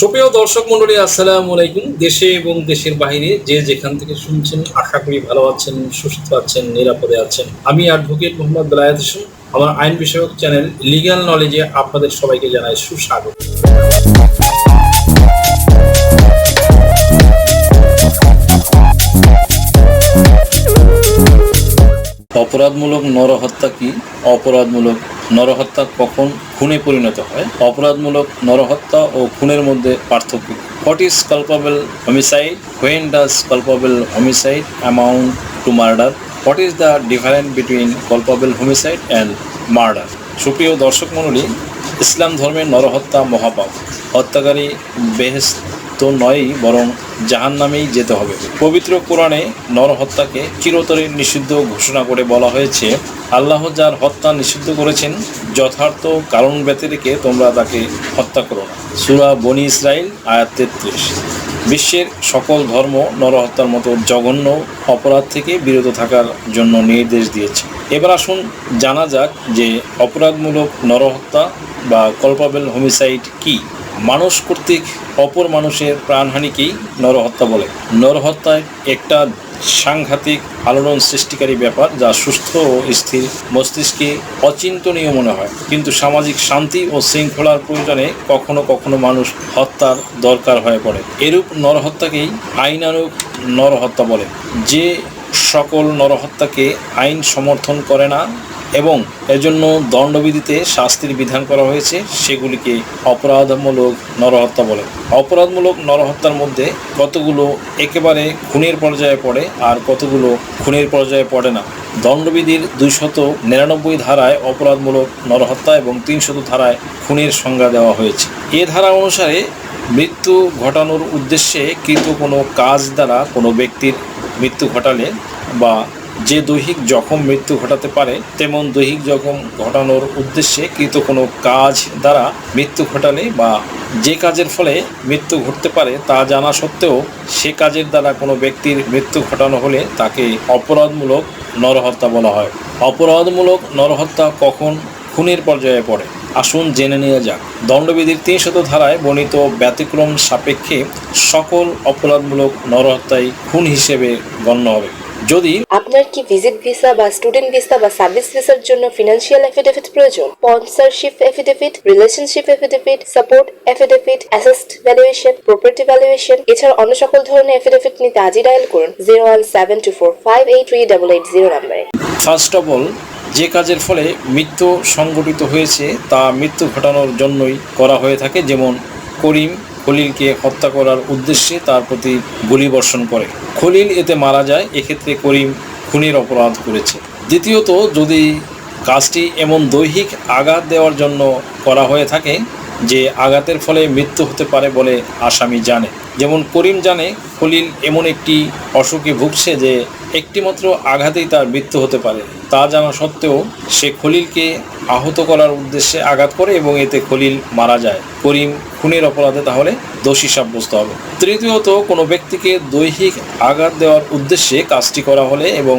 সুপ্রিয় দর্শক মন্ডলী আসসালামু আলাইকুম। দেশে এবং দেশের বাইরে যে যেখান থেকে শুনছেন, আশা করি ভালো আছেন, সুস্থ আছেন, নিরাপদে আছেন। আমি অ্যাডভোকেট মোহাম্মদ বেলায়েত হোসেন। আমার আইন বিষয়ক চ্যানেল লিগ্যাল নলেজে আপনাদের সবাইকে জানাই সুস্বাগত। অপরাধমূলক নরহত্যা কি? অপরাধমূলক নরহত্যা কখন খুনে পরিণত হয়? অপরাধমূলক নরহত্যা ও খুনের মধ্যে পার্থক্য what is culpable homicide when does culpable homicide amount to murder what is the difference between culpable homicide and murder সুপ্রিয় দর্শক মণ্ডলী, ইসলাম ধর্মের নরহত্যা মহাপাপ। হত্যাকারী বেহেস্ত তো নয়ই, বরং জাহান নামেই যেতে হবে। পবিত্র কোরআনে নরহত্যাকে চিরতরে নিষিদ্ধ ঘোষণা করে বলা হয়েছে, আল্লাহ যার হত্যা নিষিদ্ধ করেছেন, যথার্থ কারণ ব্যতি রেখে তোমরা তাকে হত্যা করো না। সুরা বনি ইসরাইল আয়াত তেত্রিশ। বিশ্বের সকল ধর্ম নরহত্যার মতো জঘন্য অপরাধ থেকে বিরত থাকার জন্য নির্দেশ দিয়েছে। এবার আসুন জানা যাক যে অপরাধমূলক নরহত্যা বা কলপাবেল হোমিসাইড কি। মানুষ কর্তৃক অপর মানুষের প্রাণহানিকেই নরহত্যা বলে। নরহত্যা একটা সাংঘাতিক আলোড়ন সৃষ্টিকারী ব্যাপার যা সুস্থ ও স্থির মস্তিষ্কে অচিন্তনীয় মনে হয়। কিন্তু সামাজিক শান্তি ও শৃঙ্খলার প্রয়োজনে কখনো কখনো মানুষ হত্যার দরকার হয়ে পড়ে। এরূপ নরহত্যাকেই আইনানুগ নরহত্যা বলে। যে সকল নরহত্যাকে আইন সমর্থন করে না এবং এজন্য দণ্ডবিধিতে শাস্তির বিধান করা হয়েছে, সেগুলিকে অপরাধমূলক নরহত্যা বলে। অপরাধমূলক নরহত্যার মধ্যে কতগুলো একেবারে খুনের পর্যায়ে পড়ে আর কতগুলো খুনের পর্যায়ে পড়ে না। দণ্ডবিধির দুইশত নিরানব্বই ধারায় অপরাধমূলক নরহত্যা এবং তিনশত ধারায় খুনের সংজ্ঞা দেওয়া হয়েছে। এ ধারা অনুসারে মৃত্যু ঘটানোর উদ্দেশ্যে কৃত কোনো কাজ দ্বারা কোনো ব্যক্তির মৃত্যু ঘটালে বা যে দৈহিক জখম মৃত্যু ঘটাতে পারে, তেমন দৈহিক জখম ঘটানোর উদ্দেশ্যে কৃত কোনো কাজ দ্বারা মৃত্যু ঘটালে বা যে কাজের ফলে মৃত্যু ঘটতে পারে তা জানা সত্ত্বেও সে কাজের দ্বারা কোনো ব্যক্তির মৃত্যু ঘটানো হলে তাকে অপরাধমূলক নরহত্যা বলা হয়। অপরাধমূলক নরহত্যা কখন? খুনের পর্যায়ে পড়ে। আসুন জেনে নেওয়া যাক। দণ্ডবিধির তিনশত ধারায় বর্ণিত ব্যতিক্রম সাপেক্ষে সকল অপরাধমূলক নরহত্যাই খুন হিসেবে গণ্য হবে। যদি আপনার কি ভিজিট ভিসা বা স্টুডেন্ট ভিসা বা সার্ভিস ভিসার জন্য ফিনান্সিয়াল এফিডেভিট প্রয়োজন? Sponsorship affidavit relationship affidavit support affidavit asset valuation property valuation এছাড়া অন্য সকল ধরনের এফিডেভিট নিতে আজই ডায়াল করুন zero one seven two four five eight three double eight zero নাম্বারে ফার্স্ট অফ অল যে কাজের ফলে মৃত্যু সংগঠিত হয়েছে তা মৃত্যু ঘটানোর জন্যই করা হয়ে থাকে যেমন করিম খলিলকে হত্যা করার উদ্দেশ্যে তার প্রতি গুলি বর্ষণ করে। খলিল এতে মারা যায়, এক্ষেত্রে করিম খুনের অপরাধ করেছে। দ্বিতীয়ত, যদি কাজটি এমন দৈহিক আঘাত দেওয়ার জন্য করা হয়ে থাকে, যে আঘাতের ফলে মৃত্যু হতে পারে বলে আসামি জানে। যেমন করিম জানে, খলিল এমন একটি অসুখে ভুগছে যে একটিমাত্র আঘাতেই তার মৃত্যু হতে পারে। তা জানা সত্ত্বেও সে খলিলকে আহত করার উদ্দেশ্যে আঘাত করে এবং এতে খলিল মারা যায়। করিম খুনের অপরাধে তাহলে দোষী সাব্যস্ত হবে। তৃতীয়ত, কোনো ব্যক্তিকে দৈহিক আঘাত দেওয়ার উদ্দেশ্যে কাজটি করা হলে এবং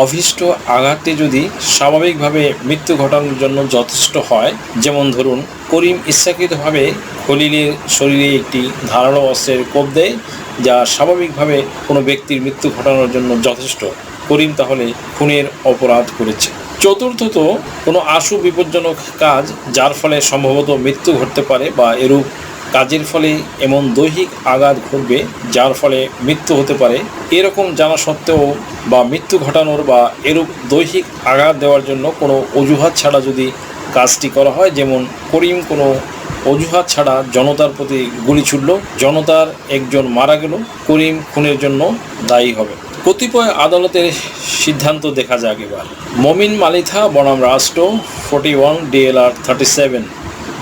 অভীষ্ট আঘাতটি যদি স্বাভাবিকভাবে মৃত্যু ঘটানোর জন্য যথেষ্ট হয়, যেমন ধরুন, করিম ইচ্ছাকৃতভাবে খলিলের শরীরে একটি ধারালো অস্ত্রের কোপ দেয়, যা স্বাভাবিকভাবে কোনো ব্যক্তির মৃত্যু ঘটানোর জন্য যথেষ্ট। করিম তাহলে খুনের অপরাধ করেছে। চতুর্থত, কোনো আশু বিপজ্জনক কাজ, যার ফলে সম্ভবত মৃত্যু ঘটতে পারে বা এরূপ কাজের ফলে এমন দৈহিক আঘাত ঘটবে, যার ফলে মৃত্যু হতে পারে। এরকম জানা সত্ত্বেও বা মৃত্যু ঘটানোর বা এরূপ দৈহিক আঘাত দেওয়ার জন্য কোনো অজুহাত ছাড়া যদি কাজটি করা হয়, যেমন করিম কোনো অজুহাত ছাড়া জনতার প্রতি গুলি ছুটল জনতার একজন মারা গেল, করিম খুনের জন্য দায়ী হবে। কতিপয় আদালতের সিদ্ধান্ত দেখা যাক এবার। মমিন মালিথা, বনাম রাষ্ট্র, forty one, DLR thirty seven,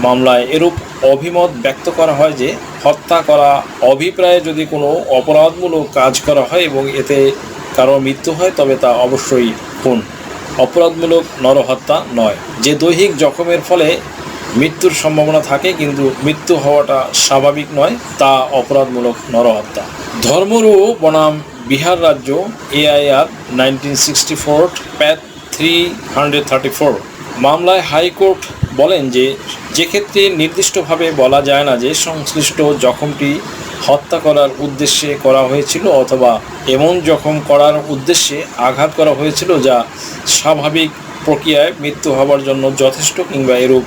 মামলায় এরূপ অভিমত ব্যক্ত করা হয় যে হত্যা করা অভিপ্রায়ে যদি কোনো অপরাধমূলক কাজ করা হয় এবং এতে কারও মৃত্যু হয়, তবে তা অবশ্যই খুন। অপরাধমূলক নরহত্যা নয়। যে দৈহিক জখমের ফলে মৃত্যুর সম্ভাবনা থাকে, কিন্তু মৃত্যু হওয়াটা স্বাভাবিক নয়, তা অপরাধমূলক নরহত্যা। ধর্মরু বনাম বিহার রাজ্য এআইআর নাইনটিন সিক্সটি ফোর, প্যাথ থ্রি হান্ড্রেড থার্টি ফোর। মামলায় হাইকোর্ট বলেন যে যে ক্ষেত্রে নির্দিষ্টভাবে বলা যায় না যে সংশ্লিষ্ট জখমটি হত্যা করার উদ্দেশ্যে করা হয়েছিল অথবা এমন জখম করার উদ্দেশ্যে আঘাত করা হয়েছিল যা স্বাভাবিক প্রক্রিয়ায় মৃত্যু হওয়ার জন্য যথেষ্ট কিংবা এরূপ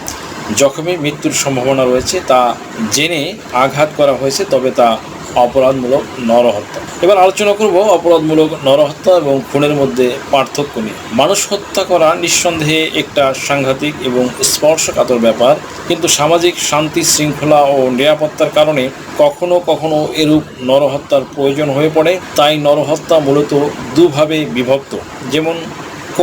জখমে মৃত্যুর সম্ভাবনা রয়েছে তা জেনে আঘাত করা হয়েছে, তবে তা অপরাধমূলক নরহত্যা। এবার আলোচনা করব অপরাধমূলক নরহত্যা এবং খুনের মধ্যে পার্থক্য নিয়ে। মানুষ হত্যা করা নিঃসন্দেহে একটা সাংঘাতিক এবং স্পর্শকাতর ব্যাপার, কিন্তু সামাজিক শান্তি, শৃঙ্খলা ও নিরাপত্তার কারণে কখনো কখনো এরূপ নরহত্যার প্রয়োজন হয়ে পড়ে। তাই নরহত্যা মূলত দুভাবে বিভক্ত। যেমন, ক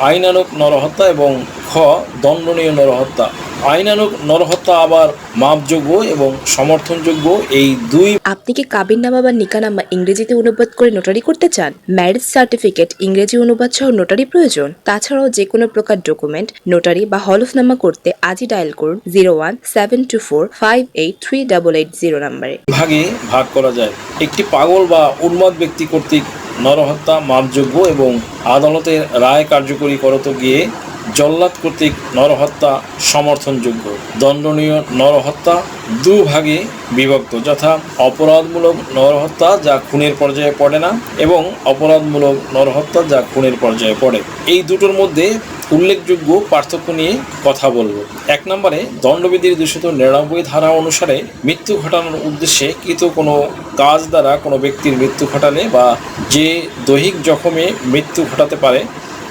আইনানুক নরহত্যা এবং খ, দণ্ডনীয় নরহত্যা। আইনানুক নরহত্যা আবার মাপযোগ্য এবং সমর্থনযোগ্য এই দুই আপনি কি কাবিননামা বা নিকানামা ইংরেজিতে অনুবাদ করে নোটারি করতে চান? ম্যারেজ সার্টিফিকেট ইংরেজি অনুবাদ সহ নোটারি প্রয়োজন। তাছাড়াও যে কোনো প্রকার ডকুমেন্ট নোটারি বা হলফনামা করতে আজই ডায়াল করুন zero one seven two four five eight three double eight zero নাম্বারে। ভাগে ভাগ করা যায়। একটি পাগল বা উন্মাদ ব্যক্তি কর্তৃক নরহত্যা মাপযোগ্য এবং আদালতের রায় কার্যকরী করতে গিয়ে জল্লাদ কর্তৃক নরহত্যা সমর্থনযোগ্য। দণ্ডনীয় নরহত্যা দুভাগে বিভক্ত, যথা অপরাধমূলক নরহত্যা যা খুনের পর্যায়ে পড়ে না এবং অপরাধমূলক নরহত্যা যা খুনের পর্যায়ে পড়ে। এই দুটোর মধ্যে উল্লেখযোগ্য পার্থক্য নিয়ে কথা বলব। এক নম্বরে, দণ্ডবিধির দুশত নিরানব্বই ধারা অনুসারে মৃত্যু ঘটানোর উদ্দেশ্যে কৃত কোনো কাজ দ্বারা কোনো ব্যক্তির মৃত্যু ঘটালে বা যে দৈহিক জখমে মৃত্যু ঘটাতে পারে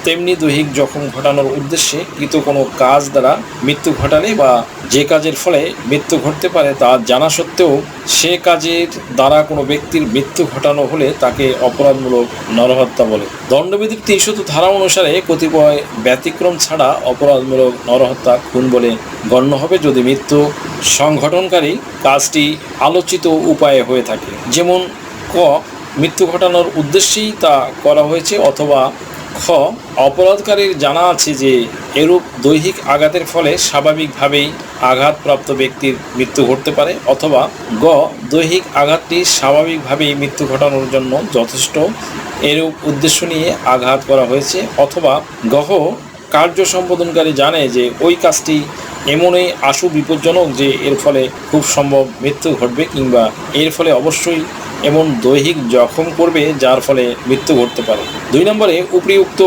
তেমনি দৈহিক জখম ঘটানোর উদ্দেশ্যে কৃত কোনো কাজ দ্বারা মৃত্যু ঘটালে বা যে কাজের ফলে মৃত্যু ঘটতে পারে তা জানা সত্ত্বেও সে কাজের দ্বারা কোনো ব্যক্তির মৃত্যু ঘটানো হলে তাকে অপরাধমূলক নরহত্যা বলে। দণ্ডবিধির তিনশত ধারা অনুসারে কতিপয় ব্যতিক্রম ছাড়া অপরাধমূলক নরহত্যা খুন বলে গণ্য হবে যদি মৃত্যু সংঘটনকারী কাজটি আলোচিত উপায়ে হয়ে থাকে। যেমন ক, মৃত্যু ঘটানোর উদ্দেশ্যেই তা করা হয়েছে অথবা খ, অপরাধকারীর জানা আছে যে এরূপ দৈহিক আঘাতের ফলে স্বাভাবিকভাবেই আঘাতপ্রাপ্ত ব্যক্তির মৃত্যু ঘটতে পারে, অথবা গ, দৈহিক আঘাতটি স্বাভাবিকভাবেই মৃত্যু ঘটানোর জন্য যথেষ্ট। এরূপ উদ্দেশ্য নিয়ে আঘাত করা হয়েছে, অথবা গহ কার্য সম্পাদনকারী জানে যে ওই কাজটি এমনই আশু বিপজ্জনক যে এর ফলে খুব সম্ভব মৃত্যু ঘটবে, কিংবা এর ফলে অবশ্যই এমন দৈহিক জখম করবে যার ফলে মৃত্যু ঘটতে পারে। দুই নম্বরে উপরিউক্ত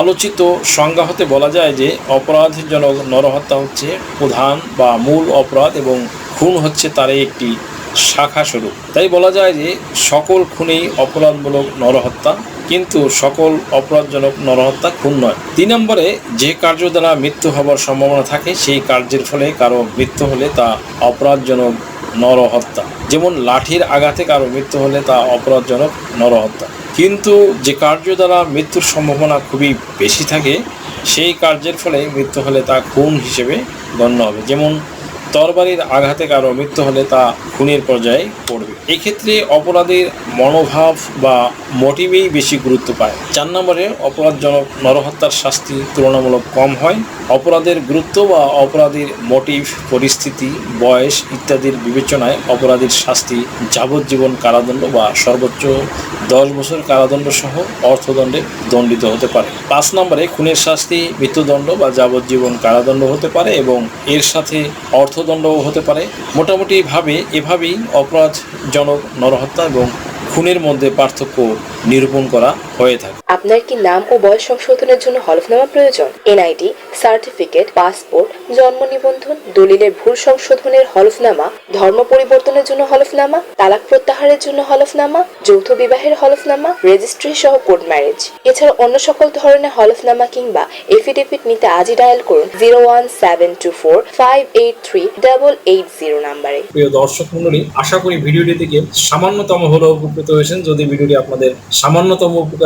আলোচিত সংজ্ঞা হতে বলা যায় যে অপরাধজনক নরহত্যা হচ্ছে প্রধান বা মূল অপরাধ এবং খুন হচ্ছে তারই একটি শাখা স্বরূপ। তাই বলা যায় যে সকল খুনেই অপরাধমূলক নরহত্যা, কিন্তু সকল অপরাধজনক নরহত্যা খুন নয়। তিন নম্বরে যে কার্য দ্বারা মৃত্যু হবার সম্ভাবনা থাকে, সেই কার্যের ফলে কারও মৃত্যু হলে তা অপরাধজনক নরহত্যা। যেমন লাঠির আঘাতে কারও মৃত্যু হলে তা অপরাধজনক নরহত্যা। কিন্তু যে কার্য দ্বারা মৃত্যুর সম্ভাবনা খুবই বেশি থাকে, সেই কার্যের ফলে মৃত্যু হলে তা খুন হিসেবে গণ্য হবে। যেমন তরবারির আঘাতে কারও মৃত্যু হলে তা খুনের পর্যায়ে পড়বে। এক্ষেত্রে অপরাধের মনোভাব বা মোটিভেই বেশি গুরুত্ব পায়। চার নম্বরে, অপরাধজনক নরহত্যার শাস্তি তুলনামূলক কম হয়। অপরাধের গুরুত্ব বা অপরাধীর মোটিভ পরিস্থিতি, বয়স ইত্যাদির বিবেচনায় অপরাধীর শাস্তি, যাবজ্জীবন কারাদণ্ড বা সর্বোচ্চ দশ বছর কারাদণ্ড সহ অর্থদণ্ডে দণ্ডিত হতে পারে। পাঁচ নম্বরে, খুনের শাস্তি, মৃত্যুদণ্ড বা যাবজ্জীবন কারাদণ্ড হতে পারে এবং এর সাথে অর্থদণ্ডও হতে পারে। মোটামুটিভাবে এভাবেই অপরাধজনক নরহত্যা এবং খুনের মধ্যে পার্থক্য নিরূপণ করা হয়ে থাকে। আপনার কি নাম ও বয়স সংশোধনের জন্য হলফনামা প্রয়োজন? এনআইডি সার্টিফিকেট পাসপোর্ট জন্ম নিবন্ধন দলিলের ভুল সংশোধনের হলফনামা ধর্ম পরিবর্তনের জন্য হলফনামা তালাক প্রত্যাহারের জন্য হলফনামা যৌথ বিবাহের হলফনামা রেজিস্ট্রি সহ কোর্ট ম্যারেজ এছাড়া অন্য সকল ধরনের হলফনামা কিংবা এফিডেভিট নিতে আজই ডায়াল করুন zero one seven two four five eight three double eight zero নাম্বারে। প্রিয় দর্শক মণ্ডলী আশা করি ভিডিওটি থেকে সামান্যতম হলেও উপকৃত হয়েছেন। যদি ভিডিওটি আপনাদের সামান্যতম উপকার